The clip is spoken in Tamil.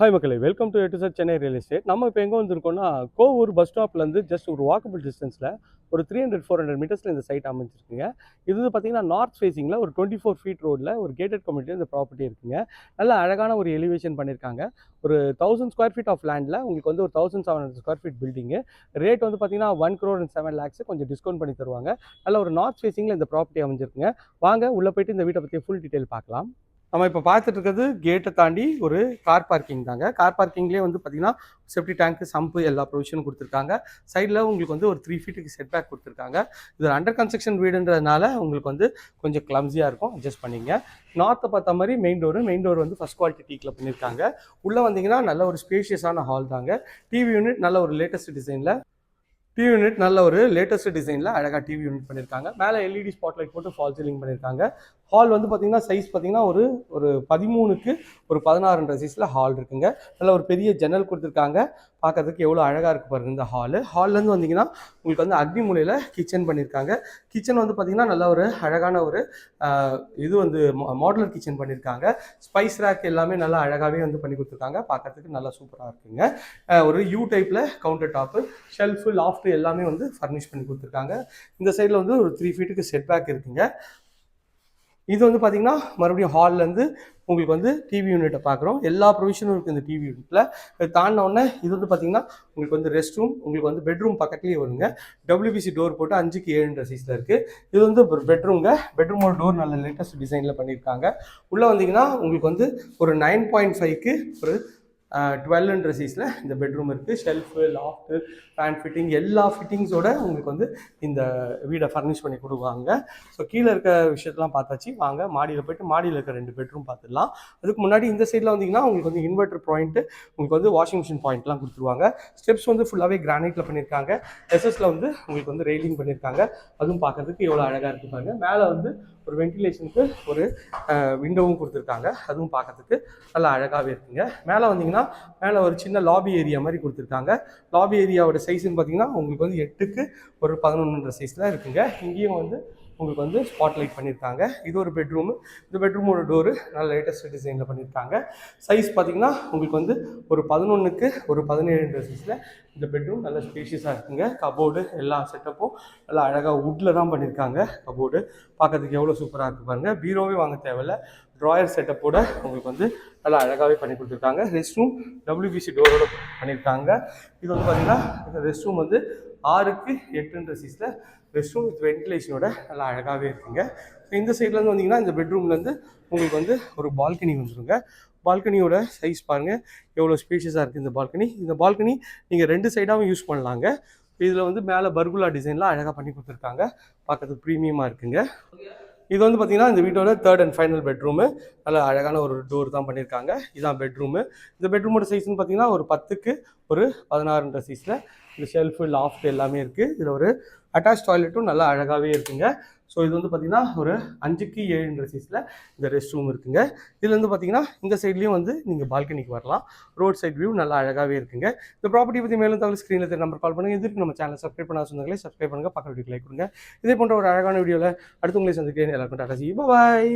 ஹாய் மக்களே வெல்கம் டு எட்டு சார் சென்னை ரியல் எஸ்டேட் நம்ம இப்போ எங்கே வந்திருக்கோம்னா கோவூர் பஸ் ஸ்டாப்லேருந்து ஜஸ்ட் ஒரு வாக்கபிள் டிஸ்டன்ஸில் ஒரு த்ரீ ஹண்ட்ரட் ஃபோர் ஹண்ட்ரட் மீட்டர்ஸில் இந்த சைட் அமைஞ்சிருக்குங்க. இது வந்து பார்த்தீங்கன்னா நார்த் ஃபேஸிங்கில் ஒரு டுவெண்ட்டி ஃபோர் ஃபீட் ரோடில் ஒரு கேட்டட் கம்யூனிட்டி இந்த ப்ராப்பர்ட்டி இருக்குங்க. நல்ல அழகான ஒரு எலிவேஷன் பண்ணியிருக்காங்க ஒரு தௌசண்ட் ஸ்கொயர் ஃபீட் ஆஃப் லேண்டில் உங்களுக்கு வந்து ஒரு thousand seven hundred square feet building rate வந்து பார்த்தீங்கன்னா one crore and seven lakhs கொஞ்சம் டிஸ்கவுண்ட் பண்ணி தருவாங்க. நல்ல ஒரு நார்த் ஃபேஸிங்கில் இந்த ப்ராப்பர்ட்டி அமைஞ்சிருக்குங்க. வாங்க உள்ளே போயிட்டு இந்த வீட்டை பற்றி ஃபுல் டீட்டெயில் பார்க்கலாம். நம்ம இப்போ பார்த்துட்டு இருக்கிறது கேட்டை தாண்டி ஒரு கார் பார்க்கிங் தாங்க. கார் பார்க்கிங்லேயே வந்து பார்த்தீங்கன்னா செப்டி டேங்க் சம்பு எல்லா ப்ரொவிஷனும் கொடுத்துருக்காங்க. சைடில் உங்களுக்கு வந்து ஒரு த்ரீ ஃபீட்டுக்கு செட் பேக் கொடுத்துருக்காங்க. இது அண்டர் கன்ஸ்ட்ரக்ஷன் வீடுன்றதுனால உங்களுக்கு வந்து கொஞ்சம் கிளம்ஸியாக இருக்கும். அட்ஜஸ்ட் பண்ணிங்க. நார்த்தை பார்த்த மாதிரி மெயின் டோரு மெயின் டோர் வந்து ஃபஸ்ட் குவாலிட்டி டீக்கில் பண்ணியிருக்காங்க உள்ளே வந்தீங்கன்னா நல்ல ஒரு ஸ்பேஷியஸான ஹால் தாங்க. டிவி யூனிட் நல்ல ஒரு லேட்டஸ்ட் டிசைனில் டிவி யூனிட் நல்ல ஒரு லேட்டஸ்ட் டிசைனில் அழகாக டிவி யூனிட் பண்ணியிருக்காங்க மேலே எல்இடி ஸ்பாட்லைட் போட்டு ஃபால் சீலிங் பண்ணியிருக்காங்க ஹால் வந்து பார்த்தீங்கன்னா சைஸ் பார்த்தீங்கன்னா ஒரு ஒரு பதிமூணுக்கு ஒரு பதினாறுன்ற சைஸில் ஹால் இருக்குங்க. நல்ல ஒரு பெரிய ஜன்னல் கொடுத்துருக்காங்க. பார்க்கறதுக்கு எவ்வளோ அழகாக இருக்கு பாருங்க இந்த ஹாலு ஹால்லேருந்து வந்தீங்கன்னா உங்களுக்கு வந்து அக்னி மூலையில் கிச்சன் பண்ணியிருக்காங்க கிச்சன் வந்து பார்த்தீங்கன்னா நல்ல ஒரு அழகான ஒரு இது வந்து மாடலர் கிச்சன் பண்ணியிருக்காங்க ஸ்பைஸ் ரேக் எல்லாமே நல்லா அழகாகவே வந்து பண்ணி கொடுத்துருக்காங்க. பார்க்கறதுக்கு நல்லா சூப்பராக இருக்குங்க. ஒரு யூ டைப்பில் கவுண்டர் டாப்பு ஷெல்ஃபு லாஃப்ட் எல்லாமே வந்து ஃபர்னிஷ் பண்ணி கொடுத்துருக்காங்க. இந்த சைடில் வந்து ஒரு த்ரீ ஃபீட்டுக்கு செட் பேக் இருக்குங்க. இது வந்து பார்த்தீங்கன்னா மறுபடியும் ஹால்லேருந்து உங்களுக்கு வந்து டிவி யூனிட்டை பார்க்குறோம் எல்லா ப்ரொவிஷனும் இருக்குது இந்த டிவி யூனிட்டில் இது இது வந்து பார்த்தீங்கன்னா உங்களுக்கு வந்து ரெஸ்ட் ரூம் உங்களுக்கு வந்து பெட்ரூம் பக்கத்துலேயே வருங்க. டபிள்யூபிசி டோர் போட்டு அஞ்சுக்கு ஏழுன்ற சைஸில் இருக்குது இது வந்து ஒரு பெட்ரூம்ங்க பெட்ரூமோட டோர் நல்ல லேட்டஸ்ட் டிசைனில் பண்ணியிருக்காங்க. உள்ளே வந்தீங்கன்னா உங்களுக்கு வந்து ஒரு நைன் பாயிண்ட் ஃபைவ்க்கு ஒரு டுவெல் ஹண்ட்ரட் சீஸில் இந்த பெட்ரூம் இருக்குது ஷெல்ஃபு லாஃப்ட்டு ஃபேன் ஃபிட்டிங் எல்லா ஃபிட்டிங்ஸோட உங்களுக்கு வந்து இந்த வீடை ஃபர்னிஷ் பண்ணி கொடுக்குவாங்க. ஸோ கீழே இருக்க விஷயத்தெலாம் பார்த்தாச்சு. வாங்க மாடியில் போயிட்டு மாடியில் இருக்க ரெண்டு பெட்ரூம் பார்த்துடலாம். அதுக்கு முன்னாடி இந்த சைடில் வந்தீங்கன்னா உங்களுக்கு வந்து இன்வெர்டர் பாயிண்ட்டு உங்களுக்கு வந்து வாஷிங் மிஷின் பாயிண்ட்லாம் கொடுத்துருவாங்க. ஸ்டெப்ஸ் வந்து ஃபுல்லாகவே கிரானைட்டில் பண்ணியிருக்காங்க. எஸ்எஸில் வந்து உங்களுக்கு வந்து ரெயிலிங் பண்ணியிருக்காங்க. அதுவும் பார்க்கறதுக்கு எவ்வளோ அழகாக இருக்கு மேலே வந்து ஒரு வென்டிலேஷனுக்கு ஒரு விண்டோவும் கொடுத்துருக்காங்க. அதுவும் பார்க்கறதுக்கு நல்லா அழகாகவே இருக்குங்க. மேலே வந்தீங்கன்னா மேலே ஒரு சின்ன லாபி ஏரியா மாதிரி கொடுத்துருக்காங்க. லாபி ஏரியாவோட சைஸ்ன்னு பார்த்தீங்கன்னா உங்களுக்கு வந்து எட்டுக்கு ஒரு பதினொன்றுன்ற சைஸில் இருக்குங்க. இங்கேயும் வந்து உங்களுக்கு வந்து ஸ்பாட் லைட் பண்ணியிருக்காங்க இது ஒரு பெட்ரூமு இந்த பெட்ரூமோட டோரு நல்ல லேட்டஸ்ட் டிசைனில் பண்ணியிருக்காங்க சைஸ் பார்த்தீங்கன்னா உங்களுக்கு வந்து ஒரு பதினொன்றுக்கு ஒரு பதினேழு சைஸில் இந்த பெட்ரூம் நல்ல ஸ்பேஷியஸாக இருக்குங்க. கபோர்டு எல்லா செட்டப்பும் நல்லா அழகாக வுட்டில் தான் பண்ணியிருக்காங்க கபோர்டு பார்க்கறதுக்கு எவ்வளோ சூப்பராக இருக்கு பாருங்கள் பீரோவே வாங்க தேவையில்ல. ட்ராயர் செட்டப்போட உங்களுக்கு வந்து நல்லா அழகாகவே பண்ணி கொடுத்துருக்காங்க. ரெஸ்ட் ரூம் டபிள்யூபிசி டோரோட பண்ணியிருக்காங்க இது வந்து பார்த்தீங்கன்னா இந்த ரெஸ்ட் ரூம் வந்து ஆறுக்கு எட்டுன்ற சீஸில் ரெஸ்ட் ரூம் வித் வென்டிலேஷனோட நல்லா அழகாகவே இருக்குங்க. இந்த சைட்லேருந்து வந்தீங்கன்னா இந்த பெட்ரூம்லேருந்து உங்களுக்கு வந்து ஒரு பால்கனி வந்துருங்க. பால்கனியோட சைஸ் பாருங்கள் எவ்வளோ ஸ்பேஷியஸாக இருக்குது இந்த பால்கனி இந்த பால்கனி நீங்கள் ரெண்டு சைடாகவும் யூஸ் பண்ணலாங்க. இதில் வந்து மேலே பர்குலா டிசைன்லாம் அழகாக பண்ணி கொடுத்துருக்காங்க. பார்க்கறதுக்கு ப்ரீமியமாக இருக்குங்க. இது வந்து பார்த்தீங்கன்னா இந்த வீட்டோட தேர்ட் அண்ட் ஃபைனல் பெட்ரூமு நல்ல அழகான ஒரு டோர் தான் பண்ணியிருக்காங்க இதுதான் பெட்ரூமு இந்த பெட்ரூமோட சைஸ்னு பார்த்தீங்கன்னா ஒரு பத்துக்கு ஒரு பதினாறுன்ற சைஸில் இந்த ஷெல்ஃபு லாஃப்ட் எல்லாமே இருக்குது இதில் ஒரு அட்டாச் டாய்லெட்டும் நல்லா அழகாகவே இருக்குங்க. ஸோ இது வந்து பார்த்தீங்கன்னா ஒரு அஞ்சுக்கு ஏழுன்ற சைஸில் இந்த ரெஸ்ட் ரூம் இருக்குங்க. இதில் வந்து பார்த்தீங்கன்னா இந்த சைட்லேயும் வந்து நீங்கள் பால்கனிக்கு வரலாம். ரோட் சைட் வியூ நல்லா அழகாகவே இருக்குங்க. இந்த ப்ராப்பர்ட்டி பற்றி மேலும் தகவல் ஸ்க்ரீனில் தெரிய நம்பர் கால் பண்ணுங்கள் எதிர்க்கு நம்ம சேனல் சப்ஸ்கிரைப் பண்ண சொந்தங்களே சப்ஸ்கிரைப் பண்ணுங்கள் பக்கத்து வீட்டுக்கு லைக் கொடுங்க. இதே போன்ற ஒரு அழகான வீடியோவில் அடுத்து உங்களை சந்திக்கிறேன். எல்லாருக்கும் டாடா ஜி. பாய்